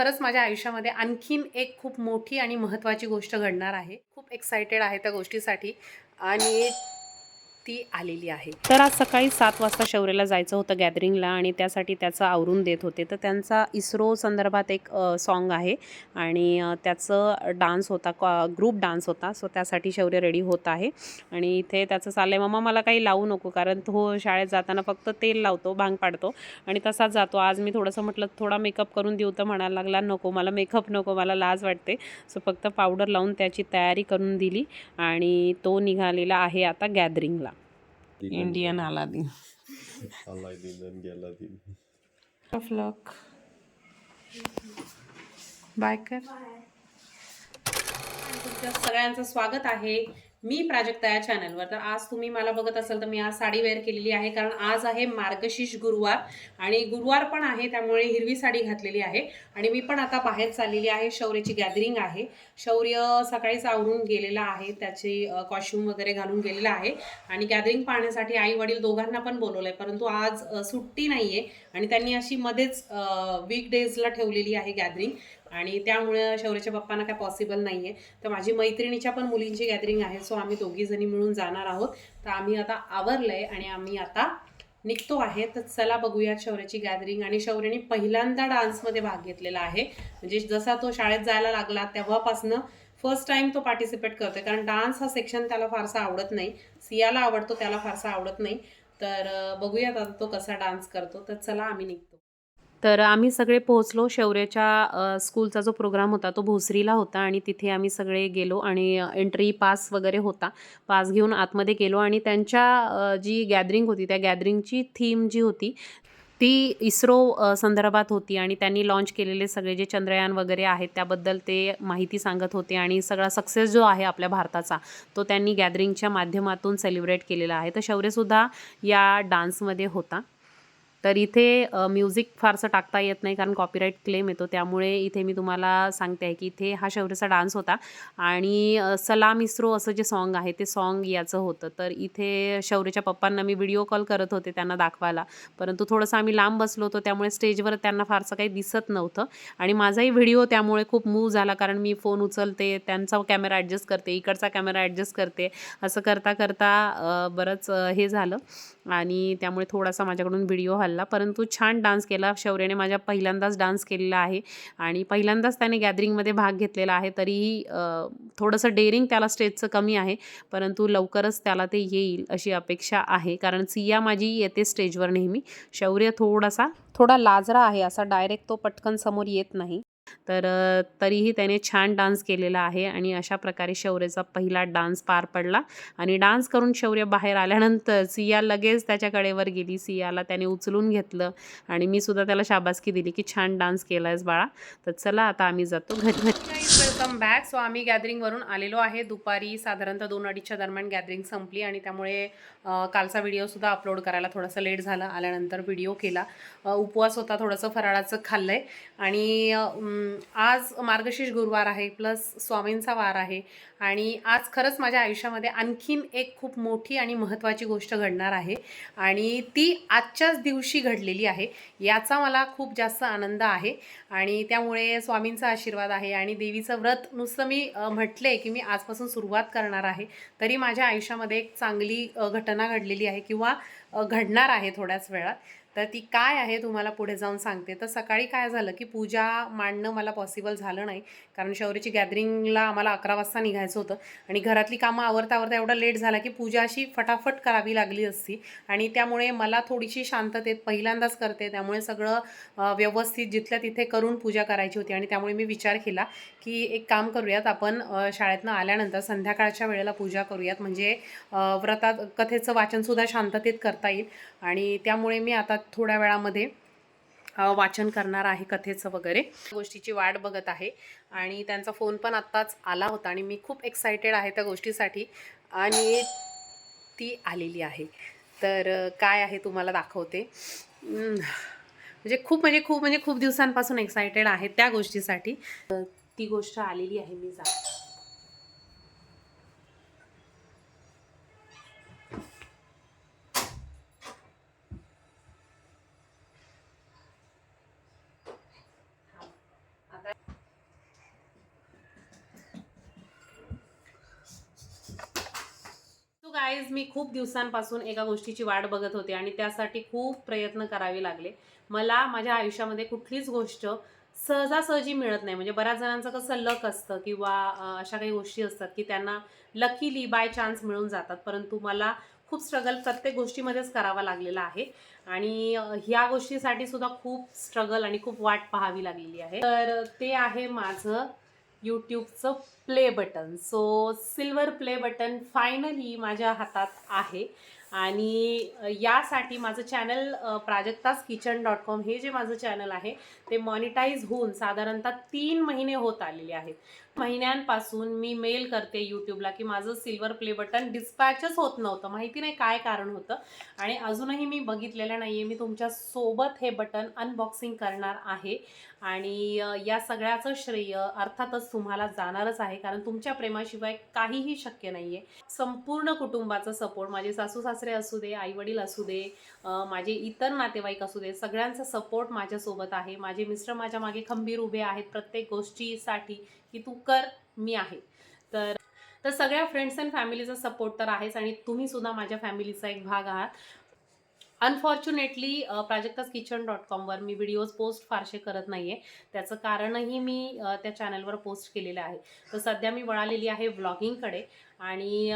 खरंच माझ्या आयुष्यामध्ये आणखीन एक खूप मोठी आणि महत्त्वाची गोष्ट घडणार आहे. खूप एक्सायटेड आहे त्या गोष्टीसाठी. आणि ती आलेली आहे. तर आज सकाळी सात वाजता शौर्यला जायचं होतं गॅदरिंगला आणि त्यासाठी त्याचं आवरून देत होते. तर त्यांचा इस्रो संदर्भात एक सॉन्ग आहे आणि त्याचं डान्स होता ग्रुप डान्स होता. सो त्यासाठी शौर्य रेडी होत आहे. आणि इथे त्याचं चाललं आहे मम्मा मला काही लावू नको कारण तो शाळेत जाताना फक्त तेल लावतो भांग पाडतो आणि तसाच जातो. आज मी थोडंसं म्हटलं थोडा मेकअप करून देऊ तर म्हणायला लागला नको मला मेकअप नको मला लाज वाटते. सो फक्त पावडर लावून त्याची तयारी करून दिली आणि तो निघालेला आहे आता गॅदरिंगला Indian Aladdin Aladdin and Galadin. Of luck bye कर तुमच्या सगळ्यांचं स्वागत आहे मी प्राजक्ता या चॅनलवर तर आज तुम्ही मला बघत असाल तर मी आज साडी वेअर केलेली आहे कारण आज आहे मार्गशीर्ष गुरुवार आणि गुरुवार पण आहे त्यामुळे हिरवी साडी घातलेली आहे. आणि मी पण आता बाहेर चाललेली आहे शौर्याची गॅदरिंग आहे. शौर्य सकाळीच आवरून गेलेला आहे त्याची कॉस्ट्युम वगैरे घालून गेलेला आहे. आणि गॅदरिंग पाहण्यासाठी आई वडील दोघांना पण बोलवलंय परंतु आज सुट्टी सुट्टी आहे आणि त्यांनी अशी मध्येच वीक डेजला ठेवलेली आहे गॅदरिंग आणि त्यामुळे शौर्याच्या पप्पांना काय पॉसिबल नाही आहे तर माझी मैत्रिणीच्या पण मुलींची गॅदरिंग आहे सो आम्ही दोघीजणी मिळून जाणार आहोत. तर आम्ही आता आवरलंय आणि आम्ही आता निघतो आहे. तर चला बघूयात शौर्याची गॅदरिंग आणि शौर्याने पहिल्यांदा डान्समध्ये भाग घेतलेला आहे. म्हणजे जसा तो शाळेत जायला लागला तेव्हापासनं फर्स्ट टाइम तो पार्टिसिपेट करतोय. कारण डान्स हा सेक्शन त्याला फारसा आवडत नाही. सियाला आवडतो त्याला फारसा आवडत नाही. तर बघूयात आता तो कसा डान्स करतो. तर चला आम्ही निघतो तर आम्ही सगळे पोहोचलो. शौर्याच्या स्कूलचा जो प्रोग्राम होता तो भोसरीला होता आणि तिथे आम्ही सगळे गेलो आणि एंट्री पास वगैरे होता. पास घेऊन आतमध्ये गेलो आणि त्यांच्या जी गॅदरिंग होती त्या गॅदरिंगची थीम जी होती ती इस्रो संदर्भात होती आणि त्यांनी लॉन्च केलेले सगळे जे चंद्रयान वगैरे आहेत त्याबद्दल ते माहिती सांगत होते आणि सगळा सक्सेस जो आहे आपल्या भारताचा तो त्यांनी गॅदरिंगच्या माध्यमातून सेलिब्रेट केलेला आहे. तर शौर्यसुद्धा या डान्समध्ये होता. तर इथे म्युझिक फारसं टाकता येत नाही कारण कॉपीराईट क्लेम येतो. त्यामुळे इथे मी तुम्हाला सांगते आहे की इथे हा शौर्याचा डान्स होता. आणि सलाम इस्रो असं जे सॉन्ग आहे ते सॉन्ग याचं होतं. तर इथे शौर्याच्या पप्पांना मी व्हिडिओ कॉल करत होते त्यांना दाखवायला. परंतु थोडंसं आम्ही लांब बसलो होतो त्यामुळे स्टेजवर त्यांना फारसं काही दिसत नव्हतं. आणि माझाही व्हिडिओ त्यामुळे खूप मूव्ह झाला कारण मी फोन उचलते त्यांचा कॅमेरा ॲडजस्ट करते इकडचा कॅमेरा ॲडजस्ट करते. असं करता करता बरंच हे झालं. आणि त्यामुळे थोडासा माझ्याकडून व्हिडिओ हल्ला परंतु छान डान्स केला. शौर्यने माझ्या पहिल्यांदाच डान्स केलेला आहे. आणि पहिल्यांदाच त्याने गॅदरिंगमध्ये भाग घेतलेला आहे. तरीही थोडंसं डेअरिंग त्याला स्टेजचं कमी आहे. परंतु लवकरच त्याला ते येईल अशी अपेक्षा आहे. कारण सिया माझी येते स्टेजवर नेहमी. शौर्य थोडासा थोडा लाजरा आहे. असा डायरेक्ट तो पटकन समोर येत नाही. तर तरीही त्याने छान डान्स केलेला आहे आणि अशा प्रकारे शौर्यचा पहिला डान्स पार पडला आणि डान्स करून शौर्य बाहेर आल्यानंतर सिया लगेच त्याच्या कडेवर गेली. सियाला त्याने उचलून घेतलं आणि मी सुद्धा त्याला शाबासकी दिली की छान डान्स केलायस बाळा. तर चला आता आम्ही जातो घरी. वेलकम बॅक सो आम्ही गॅदरिंगवरून आलेलो आहे. दुपारी साधारणतः दोन अडीचच्या दरम्यान गॅदरिंग संपली आणि त्यामुळे कालचा व्हिडिओसुद्धा अपलोड करायला थोडासा लेट झाला. आल्यानंतर व्हिडिओ केला. उपवास होता थोडंसं फराळाचं खाल्लं आहे आणि आज मार्गशीर्ष गुरुवार आहे प्लस स्वामींचा वार आहे. आणि आज खरंच माझ्या आयुष्यामध्ये आणखीन एक खूप मोठी आणि महत्त्वाची गोष्ट घडणार आहे. आणि ती आजच्याच दिवशी घडलेली आहे. याचा मला खूप जास्त आनंद आहे. आणि त्यामुळे स्वामींचा आशीर्वाद आहे आणि देवीचं व्रत नुसतं मी म्हटले की मी आजपासून सुरुवात करणार आहे. तरी माझ्या आयुष्यामध्ये एक चांगली घटना घडलेली आहे किंवा घडणार आहे थोड्याच वेळात. तर ती काय आहे तुम्हाला पुढे जाऊन सांगते. तर सकाळी काय झालं की पूजा मांडणं मला पॉसिबल झालं नाही. कारण शौर्यची गॅदरिंगला आम्हाला अकरा वाजता निघायचं होतं. आणि घरातली कामं आवरता आवरता एवढा लेट झाला की पूजा अशी फटाफट करावी लागली असती. आणि त्यामुळे मला थोडीशी शांततेत पहिल्यांदाच करते. त्यामुळे सगळं व्यवस्थित जिथल्या तिथे करून पूजा करायची होती. आणि त्यामुळे मी विचार केला की एक काम करूयात. आपण शाळेतनं आल्यानंतर संध्याकाळच्या वेळेला पूजा करूयात. म्हणजे व्रतात कथेचं वाचनसुद्धा शांततेत करता येईल. आणि त्यामुळे मी आता थोड्या वेळामध्ये वाचन करणार आहे कथेचं वगैरे. गोष्टीची वाट बघत आहे आणि त्यांचा फोन पण आत्ताच आला होता आणि मी खूप एक्सायटेड आहे त्या गोष्टीसाठी आणि ती आलेली आहे. तर काय आहे तुम्हाला दाखवते. म्हणजे खूप म्हणजे खूप म्हणजे खूप दिवसांपासून एक्सायटेड आहे त्या गोष्टीसाठी. ती गोष्ट आलेली आहे मी जा गाईज मी खूप दिवसांपासून एका गोष्टीची वाट बघत होते आणि त्यासाठी खूप प्रयत्न करावे लागले. मला माझ्या आयुष्यामध्ये कुठलीच गोष्ट सहजासहजी मिळत नाही. म्हणजे बऱ्याच जणांचं कसं लक असतं किंवा अशा काही गोष्टी असतात की त्यांना लकीली बाय चान्स मिळून जातात. परंतु मला खूप स्ट्रगल प्रत्येक गोष्टीमध्येच करावा लागलेला आहे. आणि ह्या गोष्टीसाठी सुद्धा खूप स्ट्रगल आणि खूप वाट पाहावी लागलेली आहे. तर ते आहे माझं यूट्यूबचं play button. So silver play button finally माझ्या हातात आहे. आणि यासाठी माझं channel Prajakta's kitchen dot com हे जे माझं चॅनल आहे ते मॉनिटाईज होऊन साधारणतः तीन महिने होत आलेले आहेत. महिन्यांपासून मी मेल करते यूट्यूबला की माझं सिल्वर प्ले बटन डिस्पॅचच होत नव्हतं. माहिती नाही काय कारण होतं. आणि अजूनही मी बघितलेलं नाही आहे मी तुमच्यासोबत हे बटन अनबॉक्सिंग करणार आहे. आणि या सगळ्याचं श्रेय अर्थातच तुम्हाला जाणारच आहे. कारण तुमच्या प्रेमाशिवाय काहीही शक्य नाही आहे संपूर्ण कुटुंबाचा सपोर्ट माझे सासू सासरे असू दे आईवडील असू दे माझे इतर नातेवाईक असू दे सगळ्यांचा सपोर्ट माझ्यासोबत आहे. माझे मिस्टर माझ्या मागे खंबीर उभे आहेत प्रत्येक गोष्टीसाठी. की तू कर मी आहे. तर तर सगळ्या फ्रेंड्स अँड फॅमिलीचा सपोर्ट तर आहेच आणि तुम्ही सुद्धा माझ्या फॅमिलीचा एक भाग आहात. अनफॉर्च्युनेटली प्राजक्ताज किचन डॉट कॉमवर मी व्हिडिओज पोस्ट फारसे करत नाही आहे त्याचं कारणही मी त्या चॅनलवर पोस्ट केलेलं आहे. तर सध्या मी वळालेली आहे व्लॉगिंगकडे आणि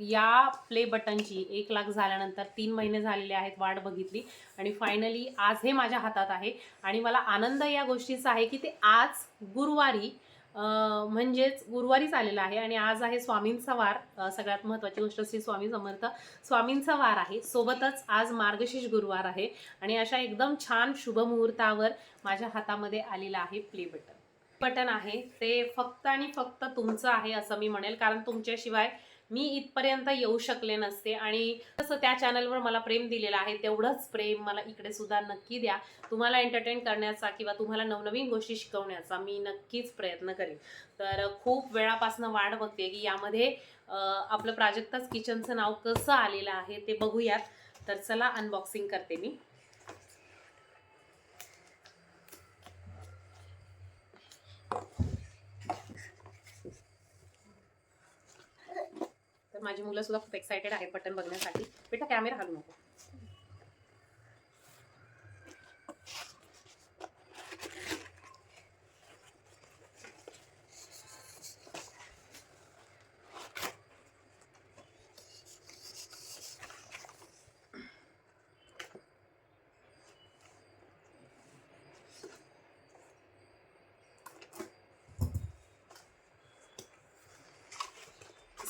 या प्ले बटनची एक लाख झाल्यानंतर तीन महिने झालेले आहेत वाट बघितली. आणि फायनली आज हे माझ्या हातात आहे. आणि मला आनंद या गोष्टीचा आहे की ते आज गुरुवारी म्हणजेच गुरुवारीच आलेलं आहे. आणि आज आहे स्वामींचा वार. सगळ्यात महत्त्वाची गोष्ट श्री स्वामी समर्थ स्वामींचा वार आहे. सोबतच आज मार्गशीर्ष गुरुवार आहे. आणि अशा एकदम छान शुभ मुहूर्तावर माझ्या हातामध्ये आलेलं आहे प्ले बटन बटन आहे. ते फक्त आणि फक्त तुमचं आहे असं मी म्हणेल. कारण तुमच्याशिवाय मी इथपर्यंत येऊ शकले नसते आणि तसं त्या चॅनलवर मला प्रेम दिलेलं आहे तेवढंच प्रेम मला इकडे सुद्धा नक्की द्या. तुम्हाला एंटरटेन करण्याचा किंवा तुम्हाला नवनवीन गोष्टी शिकवण्याचा मी नक्कीच प्रयत्न करेन. तर खूप वेळापासून वाट बघते की यामध्ये आपलं प्राजक्ताच किचनचं नाव कसं आलेलं आहे ते बघूयात. तर चला अनबॉक्सिंग करते मी. माझी मुलं सुद्धा खूप एक्सायटेड आहेत बटन बघण्यासाठी. बेटा कॅमेरा हलू नको.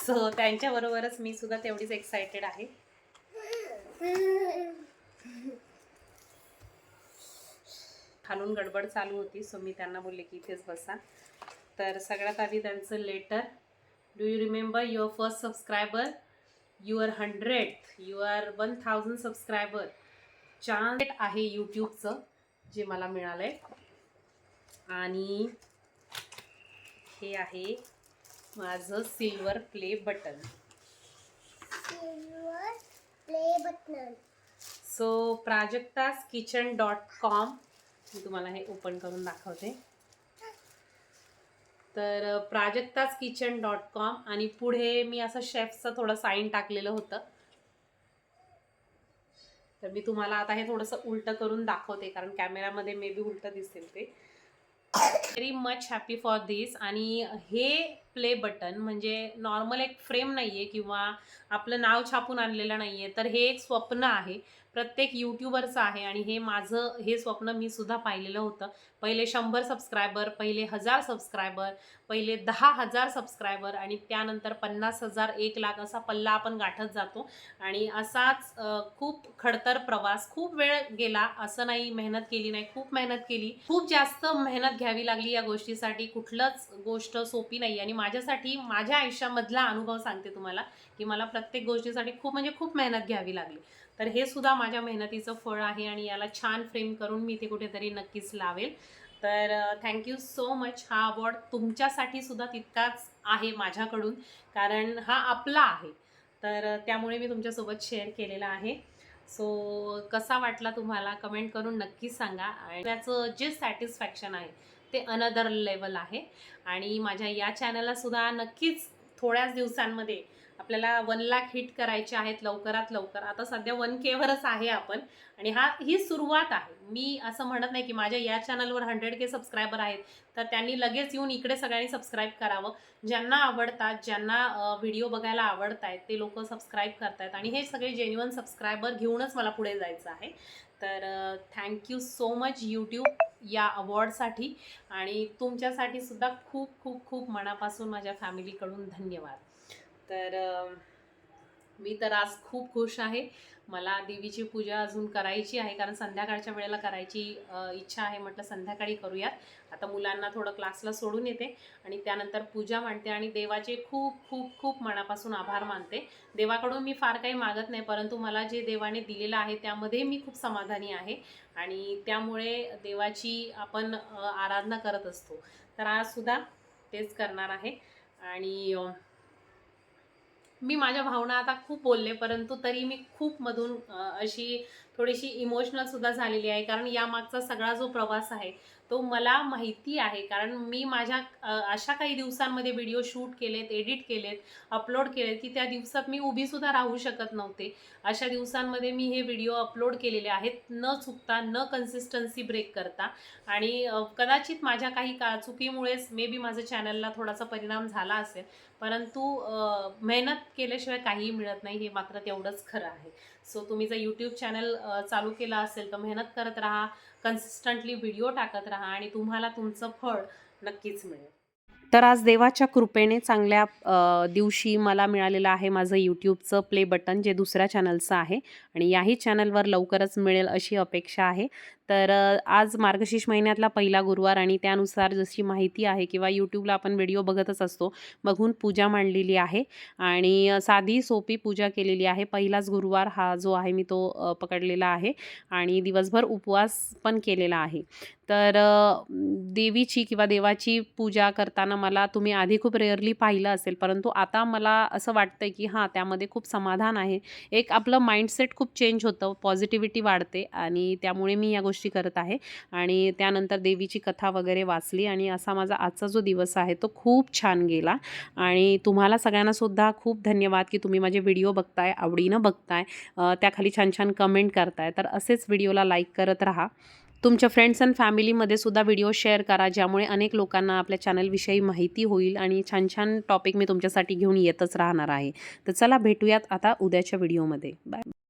सो त्यांच्याबरोबरच मी सुद्धा तेवढीच एक्सायटेड आहे. खालून गडबड चालू होती सो मी त्यांना बोलले की इथेच बसा. तर सगळ्यात आधी त्यांचं letter do you remember your first subscriber your hundred your one thousand subscriber chance आहे यूट्यूबचं जे मला मिळालं आहे आणि हे आहे माझं silver play button. Silver play button. So Prajakta's kitchen dot com मी तुम्हाला हे ओपन करून दाखवते. तर प्राजक्तास किचन डॉट कॉम आणि पुढे मी असं शेफचं थोडं साईन टाकलेलं होतं. तर मी तुम्हाला आता हे थोडंसं उलटं करून दाखवते कारण कॅमेरामध्ये मे बी उलटं दिसेल ते. Very much happy for this आणि हे प्ले बटन म्हणजे नॉर्मल एक फ्रेम नाही आहे किंवा आपलं नाव छापून आणलेलं नाही आहे तर हे एक स्वप्न आहे. प्रत्येक यूट्यूबरचं आहे आणि हे माझं हे स्वप्न मी सुद्धा पाहिलेलं होतं. पहिले शंभर सबस्क्रायबर पहिले हजार सबस्क्रायबर पहिले दहा हजार सबस्क्रायबर आणि त्यानंतर पन्नास हजार एक लाख असा पल्ला आपण गाठत जातो. आणि असाच खूप खडतर प्रवास खूप वेळ गेला असं नाही मेहनत केली नाही खूप मेहनत केली. खूप जास्त मेहनत घ्यावी लागली या गोष्टीसाठी. कुठलंच गोष्ट सोपी नाही आणि माझ्यासाठी माझ्या आयुष्यामधला अनुभव सांगते तुम्हाला की मला प्रत्येक गोष्टीसाठी खूप म्हणजे खूप मेहनत घ्यावी लागली. तर हे सुद्धा माझ्या मेहनतीचं फळ आहे आणि याला छान फ्रेम करून मी ते कुठेतरी नक्कीच लावेल. तर थँक्यू सो मच हा अवॉर्ड तुमच्यासाठी सुद्धा तितकाच आहे माझ्याकडून कारण हा आपला आहे. तर त्यामुळे मी तुमच्यासोबत शेअर केलेला आहे. सो कसा वाटला तुम्हाला? कमेंट करून नक्कीच सांगा. आणि त्याचं जे सॅटिस्फॅक्शन आहे ते अनदर लेवल आहे. आणि माझ्या या चॅनलला सुद्धा नक्कीच थोड्याच दिवसांमध्ये आपल्याला वन लाख हिट करायचे आहेत लवकरात लवकर. आता सध्या वन केवरच आहे आपण. आणि हा ही सुरुवात आहे. मी असं म्हणत नाही की माझ्या या चॅनलवर हंड्रेड के सबस्क्रायबर आहेत तर त्यांनी लगेच येऊन इकडे सगळ्यांनी सबस्क्राईब करावं. ज्यांना आवडतात ज्यांना व्हिडिओ बघायला आवडत आहेत ते लोक सबस्क्राईब करतायत. आणि हे सगळे जेन्युअन सबस्क्रायबर घेऊनच मला पुढे जायचं आहे. तर थँक्यू सो मच यूट्यूब या अवॉर्डसाठी आणि तुमच्यासाठी सुद्धा खूप खूप खूप मनापासून माझ्या फॅमिलीकडून धन्यवाद. तर मी तर आज खूप खुश आहे. मला देवीची पूजा अजून करायची आहे कारण संध्याकाळच्या वेळेला करायची इच्छा आहे. म्हटलं संध्याकाळी करूयात. आता मुलांना थोडं क्लासला सोडून येते आणि त्यानंतर पूजा मांडते आणि देवाचे खूप खूप खूप मनापासून आभार मानते. देवाकडून मी फार काही मागत नाही परंतु मला जे देवाने दिलेलं आहे त्यामध्ये मी खूप समाधानी आहे आणि त्यामुळे देवाची आपण आराधना करत असतो. तर आज सुद्धा तेच करणार आहे आणि मी माझ्या भावना आता खूप बोलले परंतु तरी मी खूप मधून अशी थोडीशी इमोशनल सुद्धा झालेली आहे. कारण यामागचा सगळा जो प्रवास आहे तो मला माहिती आहे. कारण मी माझ्या अशा काही दिवसांमध्ये व्हिडिओ शूट केलेत एडिट केलेत अपलोड केलेत की त्या दिवसात मी उभीसुद्धा राहू शकत नव्हते. अशा दिवसांमध्ये मी हे व्हिडिओ अपलोड केलेले आहेत. न चुकता न कन्सिस्टन्सी ब्रेक करता. आणि कदाचित माझ्या काही का चुकीमुळेच मे बी माझ्या चॅनलला थोडासा परिणाम झाला असेल. परंतु मेहनत केल्याशिवाय काहीही मिळत नाही. हे मात्र तेवढंच खरं आहे. सो तुम्ही जर यूट्यूब चॅनल चालू केला असेल तर मेहनत करत राहा कन्सिस्टंटली व्हिडिओ टाकत राहा आणि तुम्हाला तुमचं फळ नक्कीच मिळेल. तर आज देवाच्या कृपेने चांगल्या दिवशी मला मिळालेलं आहे माझं यूट्यूबचं प्ले बटन जे दुसऱ्या चॅनलचं आहे. आणि याही चॅनलवर लवकरच मिळेल अशी अपेक्षा आहे. तर आज मार्गशीर्ष महिन्यातला पहिला गुरुवार आणि त्यानुसार जशी माहिती आहे किंवा यूट्यूबला आपण व्हिडिओ बघतच असतो बघून पूजा मांडलेली आहे आणि साधी सोपी पूजा केलेली आहे. पहिलाच गुरुवार हा जो आहे मी तो पकडलेला आहे आणि दिवसभर उपवास पण केलेला आहे. तर देवीची किंवा देवाची पूजा करताना मला तुम्ही आधी खूप रेअरली पाहिलं असेल परंतु आता मला असं वाटतं की हां त्यामध्ये खूप समाधान आहे. एक आपलं माइंडसेट खूप चेंज होतं पॉझिटिव्हिटी वाढते आणि त्यामुळे मी या गोष्टी करत आहे. आणि त्यानंतर देवीची कथा वगैरे वाचली आणि असा माझा आजचा जो दिवस आहे तो खूप छान गेला. आणि तुम्हाला सगळ्यांनासुद्धा खूप धन्यवाद की तुम्ही माझे व्हिडिओ बघताय आवडीनं बघताय. त्याखाली छान छान कमेंट करताय. तर असेच व्हिडिओला लाईक करत राहा. तुमच्या फ्रेंड्स अँड फॅमिलीमध्ये सुद्धा व्हिडिओ शेअर करा ज्यामुळे अनेक लोकांना आपल्या चॅनलविषयी माहिती होईल आणि छान छान टॉपिक मी तुमच्यासाठी घेऊन येतच राहणार आहे. तर चला भेटूयात आता उद्याच्या व्हिडिओमध्ये. बाय.